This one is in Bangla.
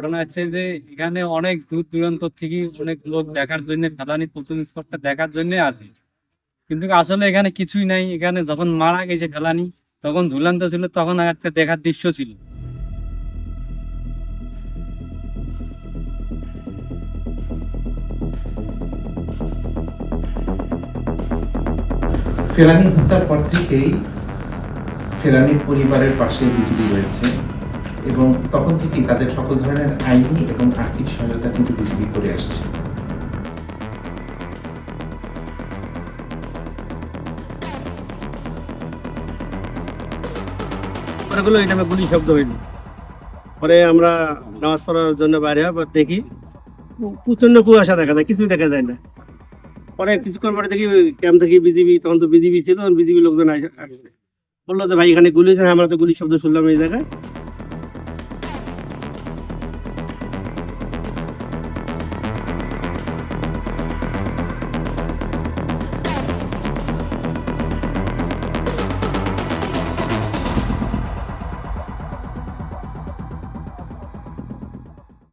ঘটনা হচ্ছে যে এখানে অনেক দূর দূরান্ত থেকে অনেক লোক দেখার জন্য ফেলানি প্রথম স্তরটা দেখার জন্য আসে। কিন্তু আসলে এখানে কিছুই নাই। এখানে যখন মারা গেছে ফেলানি তখন ঝুলন্ত ছিল, তখন একটা দেখার দৃশ্য ছিল। ফেলানি হত্যার পর থেকেই ফেলানির পরিবারের পাশে বিজেপি রয়েছে। এবং তখন থেকেই তাদের সকল ধরনের আইনি এবং আর্থিক সহায়তা কিন্তু বিজেপি করে আসছে। এটা গুলি শব্দ হইল। পরে আমরা নামাজ পড়ার জন্য বাইরে পর দেখি। প্রচণ্ড কুয়াশা দেখা যায় কিছুই দেখা যায় না। পরে কিছুক্ষণ পরে দেখি ক্যাম্প থেকে বিজিবি তখন তো বিজিবি ছিল তখন বিজিবি লোকজন আসে- আসছে। বলল যে ভাই এখানে গুলি হ্যাঁ, আমরা তো গুলি শব্দ শুনলাম এই জায়গায়।